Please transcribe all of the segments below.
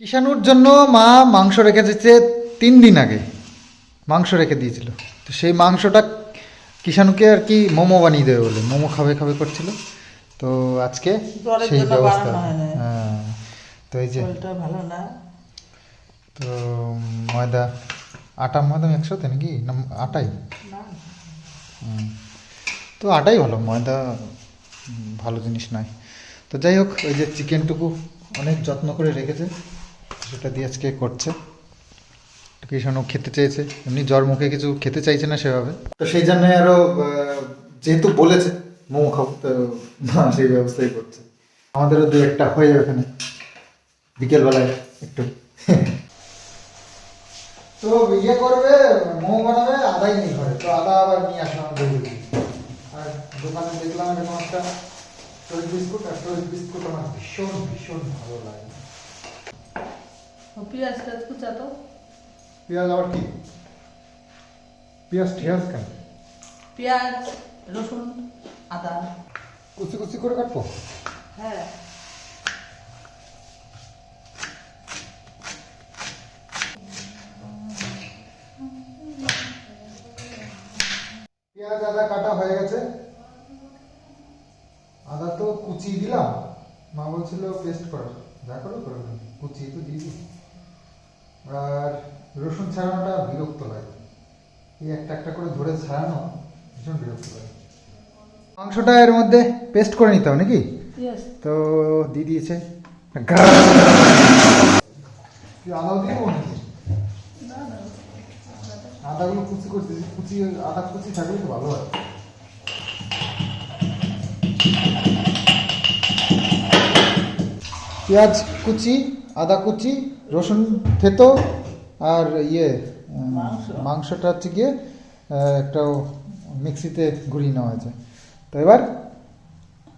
কিষাণুর জন্য মা মাংস রেখে দিচ্ছে তিন দিন আগে। মাংস রেখে দিয়েছিল। তো সেই মাংসটা কিষাণুকে আর কি মোমো বানিয়ে দেবে বলে। মোমো খাবে খাবে করছিল। তো আজকে সেই ব্যবস্থা। হয় তো এই যে ভালো না। তো ময়দা আটা ময়দা একসাথে নাকি? না আটাই? হুম। তো আটাই ভালো। ময়দা ভালো জিনিস নয়। তো যাই হোক ওই যে চিকেনটুকু অনেক যত্ন করে রেখেছে। সেটা দিয়ে আজকে করছে। কৃষণও খেতে চেয়েছে। এমনি জ্বর মুখে কিছু খেতে চাইছে না সেভাবে। তো সেই জন্য আরও যেহেতু বলেছে মোমো খাব তো সেই ব্যবস্থাই করছে। আমাদেরও দু একটা হয়ে যাবে এখানে। বিকেলবেলায় একটু। তো ইয়ে করবে মোমো বানাবে আদাই নিয়ে ঘরে। তো আদা আবার নিয়ে আসলাম আর দোকানে দেখলাম এরকম একটা টয়েস বিস্কুট আর টয়েস বিস্কুট আমার ভীষণ ভীষণ ভালো লাগে। পেঁয়াজ টাজ কুচা তো? পেঁয়াজ আবার কি? পেঁয়াজ ঠেয়াজ কেন? পেঁয়াজ রসুন আদা। কুচি কুচি করে কাটবো? হ্যাঁ। পেঁয়াজ আদা কাটা হয়ে গেছে। আদা তো কুচিয়ে দিলাম। মা বলছিল পেস্ট করার। যা করো করে দিন কুচি তো দিয়ে দিই। আর রসুন ছাড়ানোটা বিরক্ত লাগে এই একটা একটা করে ধরে ছাড়ানো ভীষণ বিরক্ত লাগে মাংসটা এর মধ্যে পেস্ট করে নিতে হবে নাকি? তো দিয়ে দিয়েছে। আদাও দিয়ে আদাগুলো কুচি করছি কুচি আদা কুচি থাকলে তো ভালো হয়। পেঁয়াজ কুচি আদা কুচি রসুন থেতো আর ইয়ে মাংসটা হচ্ছে গিয়ে একটা মিক্সিতে ঘুরিয়ে নেওয়া হয়েছে। তো এবার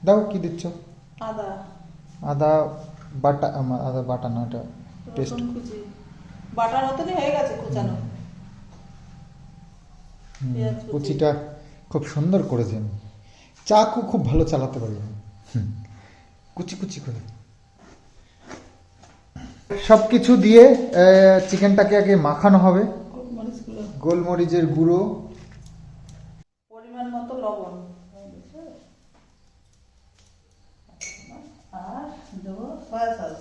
দাও কি দিচ্ছ? আদা। আদা বাটা আদা বাটা না এটা পেস্ট বাটার মতনই হয়ে গেছে কুচানো। কুচিটা খুব সুন্দর করেছেন। চাকু খুব ভালো চালাতে পারি কুচি কুচি করে। সব কিছু দিয়ে চিকেনটাকে আগে মাখানো হবে। গোলমরিচের গুঁড়ো। পরিমাণ মতো লবণ। আর দেবো সয়া সস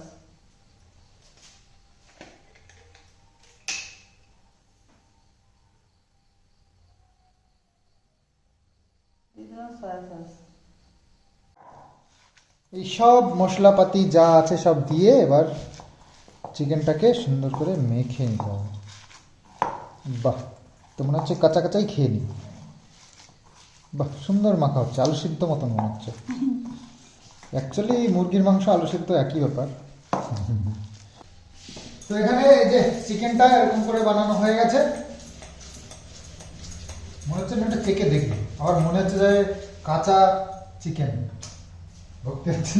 এই সব মশলাপাতি যা আছে সব দিয়ে এবার চিকেনটাকে সুন্দর করে মেখে নিতে হবে বাহ, তো মনে হচ্ছে কাঁচা কাঁচাই খেয়ে নিই বাহ, সুন্দর মাখা হচ্ছে, আলু সিদ্ধ মতন মনে হচ্ছে। অ্যাকচুয়ালি মুরগির মাংস, আলু সিদ্ধ একই ব্যাপার। তো এখানে এই যে চিকেনটা এরকম করে বানানো হয়ে গেছে। মনে হচ্ছে এটা চেকে দেখবি। আবার মনে হচ্ছে যে কাঁচা চিকেন। ভক্তি হচ্ছে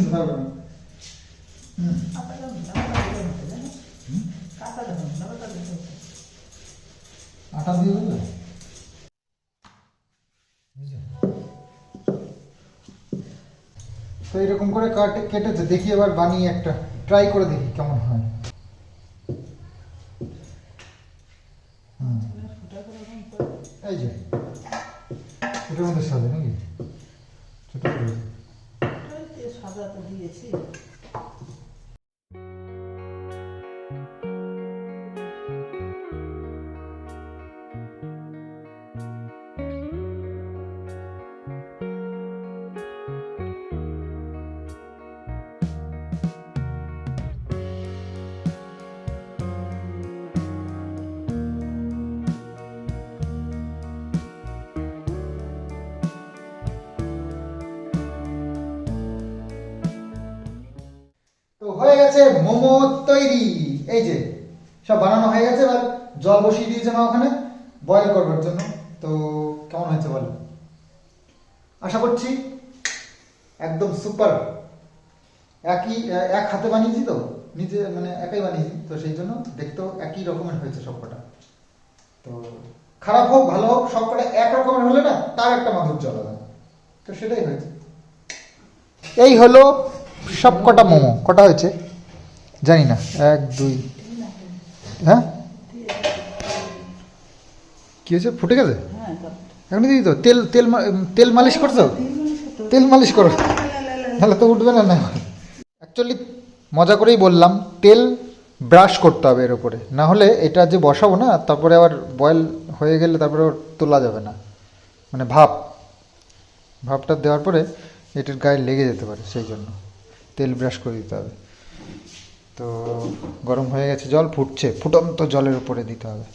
তো এরকম করে কাটে, কেটেছে। দেখি এবার বানিয়ে একটা। ট্রাই করে দেখি কেমন হয়। এই যে, এটার মধ্যে সাজে হয়ে গেছে মোমো তৈরি। এই যে, সব বানানো হয়ে গেছে, এবার জল বসিয়ে দিয়েছে মা ওখানে বয়েল করবার জন্য। তো কেমন হয়েছে বলো? আশা করছি একদম সুপার একই, এক হাতে বানিয়েছি তো, নিজে মানে একাই বানিয়েছি, তো সেই জন্য দেখতেও একই রকমের হয়েছে সবকটা। তো খারাপ হোক, ভালো হোক, সবকটা এক রকমের হলে না, তার একটা মাধুর্য আলাদা। তো সেটাই হয়েছে। এই হলো সব কটা মোমো কটা হয়েছে? জানি না এক দুই হ্যাঁ? কি হয়েছে? ফুটে গেছে? হ্যাঁ এখন দিদি তো তেল তেল তেল মালিশ করছ? তেল মালিশ করো। তাহলে তো উঠবে না না। অ্যাকচুয়ালি মজা করেই বললাম তেল ব্রাশ করতে হবে এর উপরে। না হলে এটা যে বসাবো না তারপরে আবার বয়েল হয়ে গেলে তারপরে তোলা যাবে না। মানে ভাপ। ভাপটা দেওয়ার পরে এটার গায়ে লেগে যেতে পারে সেই জন্য। তেল ব্রাশ করে দিতে হবে। তো গরম হয়ে গেছে জল ফুটছে ফুটন্ত জলের উপরে দিতে হবে।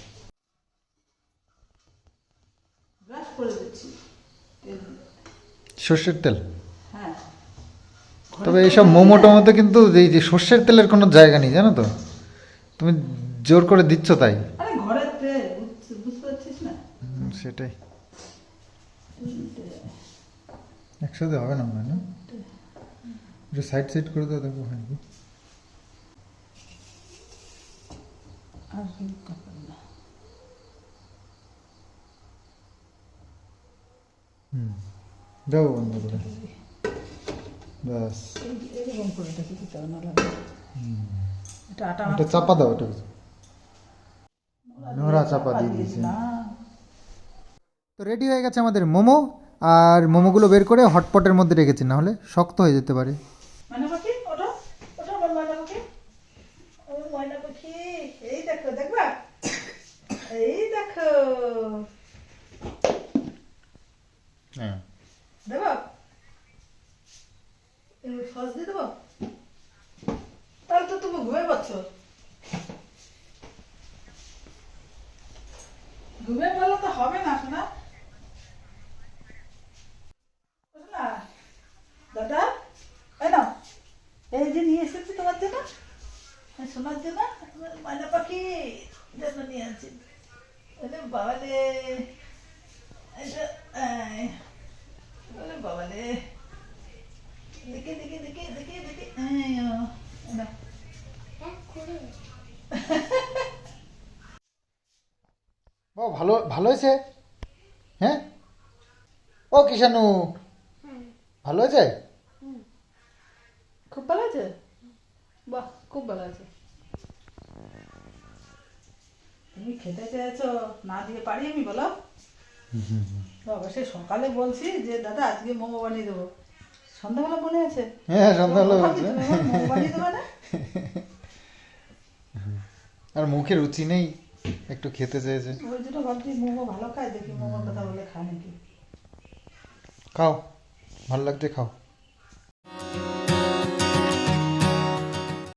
সর্ষের তেল? হ্যাঁ। তবে এইসব মোমো টোমোতে কিন্তু এই যে সর্ষের তেলের কোনো জায়গা নেই জানো তো? তুমি জোর করে দিচ্ছ তাই। সেটাই। একসাথে হবে না মনে হয় না? একটু সাইড সাইড করে দাও দেখো হয় আর। হুম দাও বন্ধ করে ব্যাস এরকম এটা চাপা দাও ওটা নোরা চাপা দিয়ে দিয়েছে তো রেডি হয়ে গেছে আমাদের মোমো, আর মোমোগুলো বের করে হটপটের মধ্যে রেখেছি না হলে শক্ত হয়ে যেতে পারে ময়না পাখি ওটা ওটা আমার ময়না পাখি ও ময়না পাখি এই দেখো দেখবা? এই দেখো। হ্যাঁ। দেবো? সস দিয়ে দেবো? তাহলে তো তুমি ঘুমিয়ে পাচ্ছো ঘুমিয়ে পড়লে তো হবে না শোনা শোনা দাদা এই নাও এই যে নিয়ে এসেছি তোমার জন্য এই শোনার জন্য ময়না পাখি জন্য নিয়ে আছি বাবালে বাবালে দেখে দেখে দেখে দেখে দেখে। বাহ ভালো ভালো হয়েছে হ্যাঁ ও কিষানু ভালো হয়েছে খুব ভালো আছে বাহ খুব ভালো আছে তুমি খেতে চেয়েছো না দিয়ে পারি আমি বলো। বাবা সে সকালে বলছি যে দাদা আজকে মোমো বানিয়ে দেবো। সন্ধ্যাবেলা মনে আছে? হ্যাঁ সন্ধ্যাবেলা মোমো বানিয়ে দেবে না? আর মুখে রুচি নেই একটু খেতে চেয়েছে। ওই জন্য ভাবছি মোমো ভালো খায় দেখি মোমোর কথা বলে খায় নাকি। খাও ভালো লাগছে খাও।